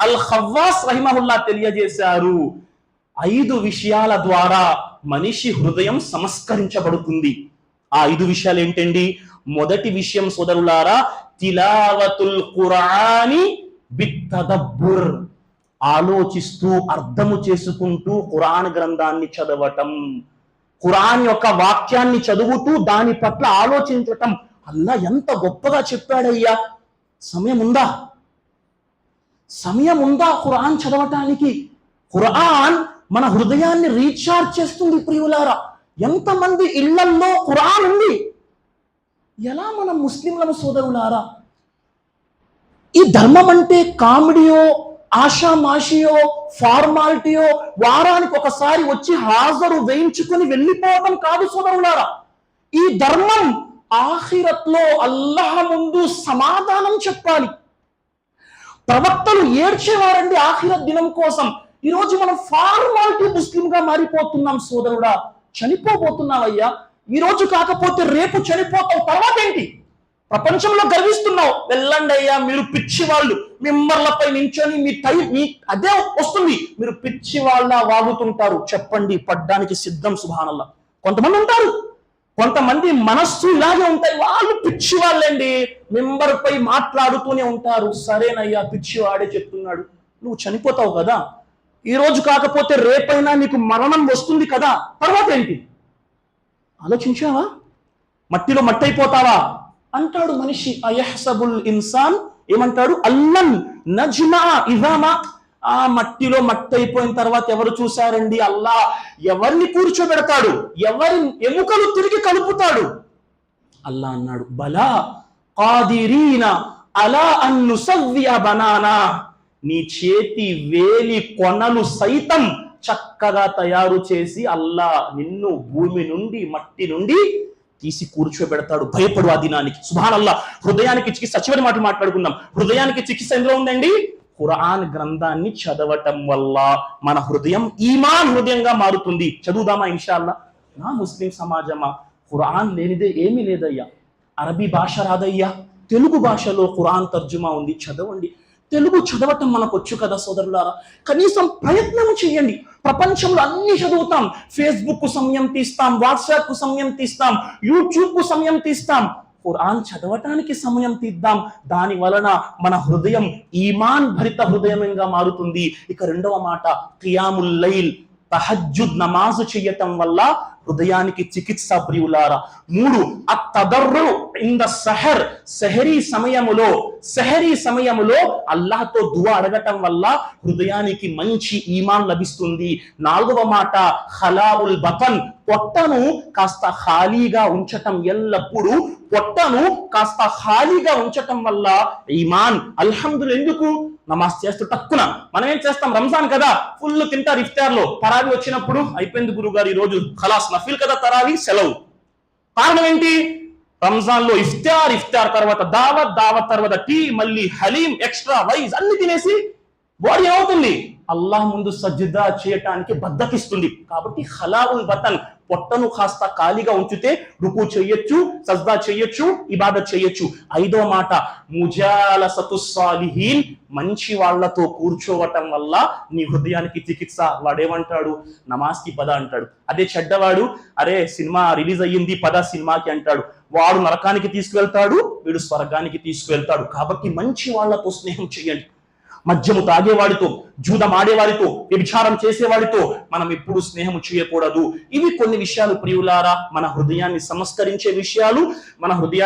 అల్ ఖవ్వాస్ రహిమహుల్లా తెలియజేశారు. ఐదు విషయాల ద్వారా మనిషి హృదయం సంస్కరించబడుతుంది. ఆ ఐదు విషయాలు ఏంటండి? మొదటి విషయం సోదరులారా తిలావతుల్ ఖురాని బిత్తదబ్బుర్. ఆలోచిస్తూ అర్థము చేసుకుంటూ ఖురాన్ గ్రంథాన్ని చదవటం. ఖురాన్ యొక్క వాక్యాన్ని చదువుతూ దాని పట్ల ఆలోచించటం. అల్లా ఎంత గొప్పగా చెప్పాడయ్యా. సమయం ఉందా? సమయం ఉందా ఖురాన్ చదవటానికి? ఖురాన్ మన హృదయాన్ని రీఛార్జ్ చేస్తుంది ప్రియులారా. ఎంతమంది ఇళ్ళల్లో ఖురాన్ ఉంది? ఎలా మన ముస్లింల సోదరులారా? ఈ ధర్మం అంటే కామెడీయో ఆషామాషియో ఫార్మాలిటీయో వారానికి ఒకసారి వచ్చి హాజరు వేయించుకుని వెళ్ళిపోవడం కాదు సోదరులారా. ఈ ధర్మం ఆఖిరత్లో అల్లాహ్ ముందు సమాధానం చెప్పాలి. ప్రవక్తలు ఏడ్చేవారండి ఆఖిర దినం కోసం. ఈరోజు మనం ఫార్మాలిటీ ముస్లింగా మారిపోతున్నాం సోదరుడా. చనిపోబోతున్నావయ్యా. ఈ రోజు కాకపోతే రేపు చనిపోతావు. తర్వాత ఏంటి? ప్రపంచంలో గర్విస్తున్నావు. వెళ్ళండి అయ్యా మీరు పిచ్చి వాళ్ళు మిమ్మర్లపై నించొని మీ టై మీ అదే వస్తుంది. మీరు పిచ్చి వాళ్ళ వాగుతుంటారు. చెప్పండి పడ్డానికి సిద్ధం సుభానల్లా. కొంతమంది ఉంటారు. కొంతమంది మనస్సు ఇలాగే ఉంటాయి. వాళ్ళు పిచ్చి వాళ్ళండి మెంబర్ పై మాట్లాడుతూనే ఉంటారు. సరేనయ్యా పిచ్చివాడే చెప్తున్నాడు. నువ్వు చనిపోతావు కదా. ఈ రోజు కాకపోతే రేపైనా నీకు మరణం వస్తుంది కదా. తర్వాత ఏంటి? ఆలోచించావా? మట్టిలో మట్టి అయిపోతావా అంటాడు మనిషి అయహసబుల్ ఇన్సాన్ ఏమంటాడు అల్లన్ నజ్మా ఇవామా ఆ మట్టిలో మట్టి అయిపోయిన తర్వాత ఎవరు చూశారండి? అల్లా ఎవరిని కూర్చోబెడతాడు? ఎవరి ఎముకలు తిరిగి కలుపుతాడు? అల్లా అన్నాడు బలా కాదిరీనా అలా అన్ను సవ్య బనానా. నీ చేతి వేలి కొనలు సైతం చక్కగా తయారు చేసి అల్లా నిన్ను భూమి నుండి మట్టి నుండి తీసి కూర్చోబెడతాడు. భయపడు ఆ దినానికి. సుభాన్ అల్లా హృదయానికి చికిత్స చివరి మాటలు మాట్లాడుకుందాం. హృదయానికి చికిత్స ఎందులో ఉందండి? ఖురాన్ గ్రంథాన్ని చదవటం వల్ల మన హృదయం ఈమాన్ హృదయంగా మారుతుంది. చదువుదామా ఇన్షాల్లా నా ముస్లిం సమాజమా? ఖురాన్ లేనిదే ఏమీ లేదయ్యా. అరబీ భాష రాదయ్యా. తెలుగు భాషలో ఖురాన్ తర్జుమా ఉంది. చదవండి. తెలుగు చదవటం మనకు వచ్చు కదా సోదరులారా? కనీసం ప్రయత్నం చేయండి. ప్రపంచంలో అన్ని చదువుతాం. ఫేస్బుక్కు సమయం తీస్తాం. వాట్సాప్కు సమయం తీస్తాం. యూట్యూబ్కు సమయం తీస్తాం. ఖురాన్ చదవటానికి సమయం తీద్దాం. దాని వలన మన హృదయం ఈమాన్ భరిత హృదయంగా మారుతుంది. ఇక రెండవ మాట కియాముల్ లైల్ తహజ్జుద్ నమాజు చేయటం వల్ల హృదయానికి చికిత్స ప్రియులారా. మూడు అత్తదర్రు ఇన్ ద సహర్ సెహరీ సమయములో సెహరీ సమయములో అల్లాహ్తో దువా అడగటం వల్ల హృదయానికి మంచి ఈమాన్ లభిస్తుంది. నాలుగవ మాట ఖలావుల్ బతన్ పొట్టను కాస్త ఖాళీగా ఉంచటం ఎల్లప్పుడూ పొట్టను కాస్త ఖాళీగా ఉంచటం వల్ల ఈమాన్ అల్హందులు ఎందుకు? నమాజ్ చేస్తూ టక్కున మనం ఏం చేస్తాం? రంజాన్ కదా ఫుల్ తింటారు ఇఫ్తార్లో తరావి వచ్చినప్పుడు అయిపోయింది గురువు గారు ఈ రోజు ఖలాస్ నఫిల్ కదా తరావి సెలవు. కారణం ఏంటి? రంజాన్లో ఇఫ్తార్ ఇఫ్తార్ తర్వాత దావత్ దావత్ తర్వాత టీ మళ్ళీ హలీం ఎక్స్ట్రా వైజ్ అన్ని తినేసి బాడీ ఏమవుతుంది? అల్లాహ్ ముందు సజ్జదా చేయటానికి బద్దకిస్తుంది. కాబట్టి హలావుల్ బతన్ పొట్టను కాస్త ఖాళీగా ఉంచితే రుకు చెయ్యొచ్చు సజ్దా చెయ్యొచ్చు ఇబాద చెయ్యొచ్చు ఐదో మాట ముజాలసతు సాలిహీన్ మంచి వాళ్ళతో కూర్చోవటం వల్ల నీ హృదయానికి చికిత్స వాడేమంటాడు? నమాజ్కి పద అంటాడు. అదే చెడ్డవాడు అరే సినిమా రిలీజ్ అయ్యింది పద సినిమాకి అంటాడు. వాడు నరకానికి తీసుకువెళ్తాడు వీడు స్వర్గానికి తీసుకువెళ్తాడు. కాబట్టి మంచి వాళ్ళతో స్నేహం చేయండి. మద్యము తాగేవాడితో జూదం ఆడేవాడితో వ్యభిచారం చేసేవాడితో మనం ఎప్పుడు స్నేహము చేయకూడదు. ఇవి కొన్ని విషయాలు ప్రియులారా మన హృదయాన్ని సంస్కరించే విషయాలు మన హృదయాన్ని